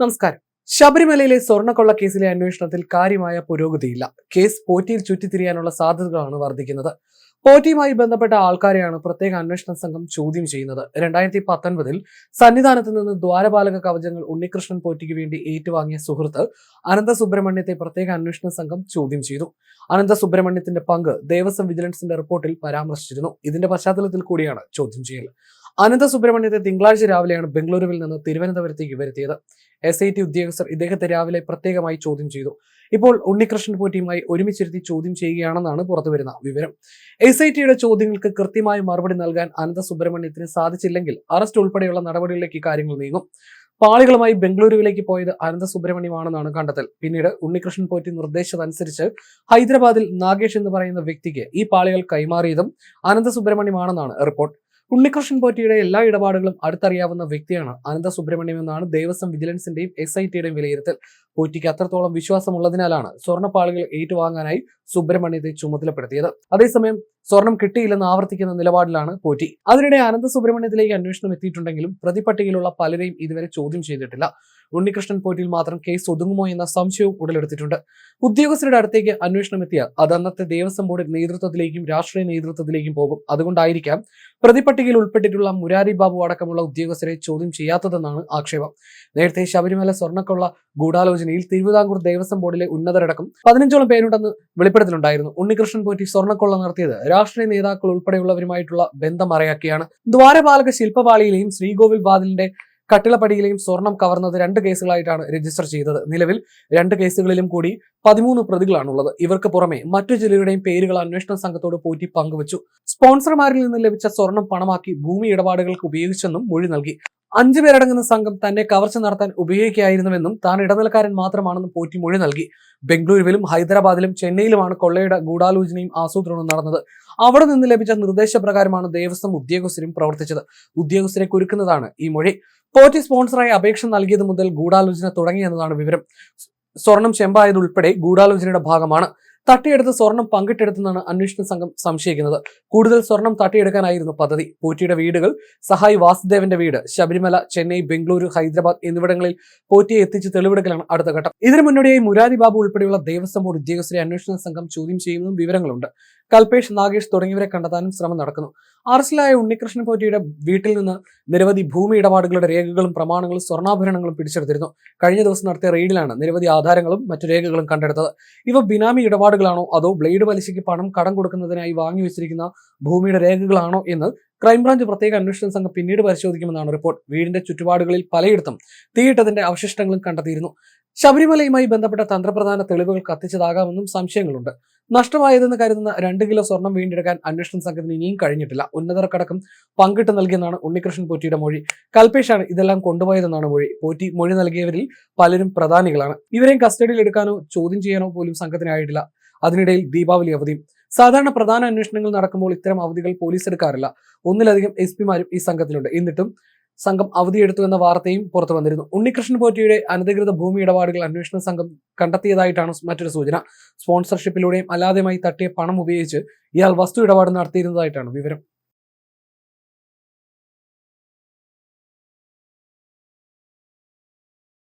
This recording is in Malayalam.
നമസ്കാരം. ശബരിമലയിലെ സ്വർണക്കൊള്ള കേസിലെ അന്വേഷണത്തിൽ കാര്യമായ പുരോഗതിയില്ല. കേസ് പോറ്റിയിൽ ചുറ്റിത്തിരിയാനുള്ള സാധ്യതകളാണ് വർദ്ധിക്കുന്നത്. പോറ്റിയുമായി ബന്ധപ്പെട്ട ആൾക്കാരെയാണ് പ്രത്യേക അന്വേഷണ സംഘം ചോദ്യം ചെയ്യുന്നത്. രണ്ടായിരത്തി പത്തൊൻപതിൽ സന്നിധാനത്ത് നിന്ന് ദ്വാരപാലക കവചങ്ങൾ ഉണ്ണികൃഷ്ണൻ പോറ്റിക്ക് വേണ്ടി ഏറ്റുവാങ്ങിയ സുഹൃത്ത് അനന്ത സുബ്രഹ്മണ്യത്തെ പ്രത്യേക അന്വേഷണ സംഘം ചോദ്യം ചെയ്തു. അനന്ത സുബ്രഹ്മണ്യത്തിന്റെ പങ്ക് ദേവസ്വം വിജിലൻസിന്റെ റിപ്പോർട്ടിൽ പരാമർശിച്ചിരുന്നു. ഇതിന്റെ പശ്ചാത്തലത്തിൽ കൂടിയാണ് ചോദ്യം ചെയ്യൽ. അനന്ത സുബ്രഹ്മണ്യത്തെ തിങ്കളാഴ്ച രാവിലെയാണ് ബംഗളൂരുവിൽ നിന്ന് തിരുവനന്തപുരത്തേക്ക് വരുത്തിയത്. എസ് ഐ ടി ഉദ്യോഗസ്ഥർ ഇദ്ദേഹത്തെ രാവിലെ പ്രത്യേകമായി ചോദ്യം ചെയ്തു. ഇപ്പോൾ ഉണ്ണികൃഷ്ണൻ പോറ്റിയുമായി ഒരുമിച്ചിരുത്തി ചോദ്യം ചെയ്യുകയാണെന്നാണ് പുറത്തുവരുന്ന വിവരം. എസ് ഐ ടിയുടെ ചോദ്യങ്ങൾക്ക് കൃത്യമായ മറുപടി നൽകാൻ അനന്ത സുബ്രഹ്മണ്യത്തിന് സാധിച്ചില്ലെങ്കിൽ അറസ്റ്റ് ഉൾപ്പെടെയുള്ള നടപടികളിലേക്ക് കാര്യങ്ങൾ നീങ്ങും. പാളികളുമായി ബംഗളൂരുവിലേക്ക് പോയത് അനന്ത സുബ്രഹ്മണ്യമാണെന്നാണ് കണ്ടെത്തൽ. പിന്നീട് ഉണ്ണികൃഷ്ണൻ പോറ്റി നിർദ്ദേശമനുസരിച്ച് ഹൈദരാബാദിൽ നാഗേഷ് എന്ന് പറയുന്ന വ്യക്തിക്ക് ഈ പാളികൾ കൈമാറിയതും അനന്ത സുബ്രഹ്മണ്യമാണെന്നാണ് റിപ്പോർട്ട്. ഉണ്ണികൃഷ്ണൻ പോറ്റിയുടെ എല്ലാ ഇടപാടുകളും അടുത്തറിയാവുന്ന വ്യക്തിയാണ് അനന്ത സുബ്രഹ്മണ്യം എന്നാണ് ദേവസ്വം വിജിലൻസിന്റെയും എസ് ഐ ടിയുടെയും വിലയിരുത്തൽ. പോറ്റിക്ക് അത്രത്തോളം വിശ്വാസമുള്ളതിനാലാണ് സ്വർണപ്പാളികൾ ഏറ്റുവാങ്ങാനായി സുബ്രഹ്മണ്യത്തെ ചുമതലപ്പെടുത്തിയത്. അതേസമയം സ്വർണം കിട്ടിയില്ലെന്ന് ആവർത്തിക്കുന്ന നിലപാടിലാണ് പോറ്റി. അതിനിടെ അനന്ത സുബ്രഹ്മണ്യത്തിലേക്ക് അന്വേഷണം എത്തിയിട്ടുണ്ടെങ്കിലും പ്രതിപട്ടികയിലുള്ള പലരെയും ഇതുവരെ ചോദ്യം ചെയ്തിട്ടില്ല. ഉണ്ണികൃഷ്ണൻ പോറ്റിൽ മാത്രം കേസ് ഒതുങ്ങുമോ എന്ന സംശയവും ഉടലെടുത്തിട്ടുണ്ട്. ഉദ്യോഗസ്ഥരുടെ അടുത്തേക്ക് അന്വേഷണം എത്തിയ അത് അന്നത്തെ ദേവസ്വം ബോർഡ് നേതൃത്വത്തിലേക്കും രാഷ്ട്രീയ നേതൃത്വത്തിലേക്കും പോകും. അതുകൊണ്ടായിരിക്കാം പ്രതിപട്ടികയിൽ ഉൾപ്പെട്ടിട്ടുള്ള മുരാരി ബാബു അടക്കമുള്ള ഉദ്യോഗസ്ഥരെ ചോദ്യം ചെയ്യാത്തതെന്നാണ് ആക്ഷേപം. നേരത്തെ ശബരിമല സ്വർണക്കൊള്ള ഗൂഢാലോചനയിൽ തിരുവിതാംകൂർ ദേവസ്വം ബോർഡിലെ ഉന്നതരടക്കം പതിനഞ്ചോളം പേരുണ്ടെന്ന് വെളിപ്പെടുത്തലുണ്ടായിരുന്നു. ഉണ്ണികൃഷ്ണൻ പോറ്റി സ്വർണക്കൊള്ള നടത്തിയത് രാഷ്ട്രീയ നേതാക്കൾ ഉൾപ്പെടെയുള്ളവരുമായിട്ടുള്ള ബന്ധം മറയാക്കിയാണ്. ദ്വാരപാലക ശില്പപാളിയിലെയും ശ്രീകോവിൽ വാതിലിന്റെ കട്ടിളപ്പടിയിലെയും സ്വർണം കവർന്നത് രണ്ട് കേസുകളായിട്ടാണ് രജിസ്റ്റർ ചെയ്തത്. നിലവിൽ രണ്ട് കേസുകളിലും കൂടി പതിമൂന്ന് പ്രതികളാണുള്ളത്. ഇവർക്ക് പുറമെ മറ്റു ചിലരുടെയും പേരുകൾ അന്വേഷണ സംഘത്തോട് പോറ്റി പങ്കുവച്ചു. സ്പോൺസർമാരിൽ നിന്ന് ലഭിച്ച സ്വർണം പണമാക്കി ഭൂമി ഇടപാടുകൾക്ക് ഉപയോഗിച്ചെന്നും മൊഴി നൽകി. അഞ്ചു പേരടങ്ങുന്ന സംഘം തന്നെ കവർച്ച നടത്താൻ ഉപയോഗിക്കുകയായിരുന്നുവെന്നും താൻ ഇടനിലക്കാരൻ മാത്രമാണെന്നും പോറ്റി മൊഴി നൽകി. ബംഗളൂരുവിലും ഹൈദരാബാദിലും ചെന്നൈയിലുമാണ് കൊള്ളയുടെ ഗൂഢാലോചനയും ആസൂത്രണവും നടന്നത്. അവിടെ നിന്ന് ലഭിച്ച നിർദ്ദേശപ്രകാരമാണ് ദേവസ്വം ഉദ്യോഗസ്ഥരും പ്രവർത്തിച്ചത്. ഉദ്യോഗസ്ഥരെ കുരുക്കുന്നതാണ് ഈ മൊഴി. പോറ്റി സ്പോൺസറായി അപേക്ഷ നൽകിയത് മുതൽ ഗൂഢാലോചന തുടങ്ങിയെന്നതാണ് വിവരം. സ്വർണം ചെമ്പായതുൾപ്പെടെ ഗൂഢാലോചനയുടെ ഭാഗമാണ്. തട്ടിയെടുത്ത് സ്വർണം പങ്കിട്ടെടുത്തെന്നാണ് അന്വേഷണ സംഘം സംശയിക്കുന്നത്. കൂടുതൽ സ്വർണം തട്ടിയെടുക്കാനായിരുന്നു പദ്ധതി. പോറ്റിയുടെ വീടുകൾ സഹായ് വാസുദേവന്റെ വീട് ശബരിമല ചെന്നൈ ബംഗളൂരു ഹൈദരാബാദ് എന്നിവിടങ്ങളിൽ പോറ്റിയെ എത്തിച്ച് തെളിവെടുക്കലാണ് അടുത്ത ഘട്ടം. ഇതിനു മുന്നോടിയായി മുരാരി ബാബു ഉൾപ്പെടെയുള്ള ദേവസ്വം ബോർഡ് ഉദ്യോഗസ്ഥരെ അന്വേഷണ സംഘം ചോദ്യം ചെയ്യുന്നതും വിവരങ്ങളുണ്ട്. കൽപേഷ് നാഗേഷ് തുടങ്ങിയവരെ കണ്ടെത്താനും ശ്രമം നടക്കുന്നു. അറസ്റ്റിലായ ഉണ്ണികൃഷ്ണൻ പോറ്റിയുടെ വീട്ടിൽ നിന്ന് നിരവധി ഭൂമി ഇടപാടുകളുടെ രേഖകളും പ്രമാണങ്ങളും സ്വർണാഭരണങ്ങളും പിടിച്ചെടുത്തിരുന്നു. കഴിഞ്ഞ ദിവസം നടത്തിയ റെയ്ഡിലാണ് നിരവധി ആധാരങ്ങളും മറ്റു രേഖകളും കണ്ടെടുത്തത്. ഇവ ബിനാമി ഇടപാടുകളാണോ അതോ ബ്ലേഡ് പലിശയ്ക്ക് പണം കടം കൊടുക്കുന്നതിനായി വാങ്ങി വെച്ചിരിക്കുന്ന ഭൂമിയുടെ രേഖകളാണോ എന്ന് ക്രൈംബ്രാഞ്ച് പ്രത്യേക അന്വേഷണ സംഘം പിന്നീട് പരിശോധിക്കുമെന്നാണ് റിപ്പോർട്ട്. വീടിന്റെ ചുറ്റുപാടുകളിൽ പലയിടത്തും തീയിട്ടതിന്റെ അവശിഷ്ടങ്ങളും കണ്ടെത്തിയിരുന്നു. ശബരിമലയുമായി ബന്ധപ്പെട്ട തന്ത്രപ്രധാന തെളിവുകൾ കത്തിച്ചതാകാമെന്നും സംശയങ്ങളുണ്ട്. നഷ്ടമായതെന്ന് കരുതുന്ന രണ്ട് കിലോ സ്വർണം വീണ്ടെടുക്കാൻ അന്വേഷണ സംഘത്തിന് ഇനിയും കഴിഞ്ഞിട്ടില്ല. ഉന്നതർക്കടക്കം പങ്കിട്ട് നൽകിയെന്നാണ് ഉണ്ണികൃഷ്ണൻ പോറ്റിയുടെ മൊഴി. കൽപേഷാണ് ഇതെല്ലാം കൊണ്ടുപോയതെന്നാണ് മൊഴി. പോറ്റി മൊഴി നൽകിയവരിൽ പലരും പ്രധാനികളാണ്. ഇവരെയും കസ്റ്റഡിയിൽ എടുക്കാനോ ചോദ്യം ചെയ്യാനോ പോലും സംഘത്തിനായിട്ടില്ല അതിനിടയിൽ ദീപാവലി അവധിയും സാധാരണ പ്രധാന അന്വേഷണങ്ങൾ നടക്കുമ്പോൾ ഇത്തരം അവധികൾ പോലീസ് എടുക്കാറില്ല. ഒന്നിലധികം എസ് പിമാരും ഈ സംഘത്തിലുണ്ട്. എന്നിട്ടും സംഘം അവധിയെടുത്തു എന്ന വാർത്തയും പുറത്തു വന്നിരുന്നു. ഉണ്ണികൃഷ്ണൻ പോറ്റിയുടെ അനധികൃത ഭൂമി ഇടപാടുകൾ അന്വേഷണ സംഘം കണ്ടെത്തിയതായിട്ടാണ് മറ്റൊരു സൂചന. സ്പോൺസർഷിപ്പിലൂടെയും അല്ലാതെയുമായി തട്ടിയ പണം ഉപയോഗിച്ച് ഇയാൾ വസ്തു ഇടപാട് നടത്തിയിരുന്നതായിട്ടാണ് വിവരം.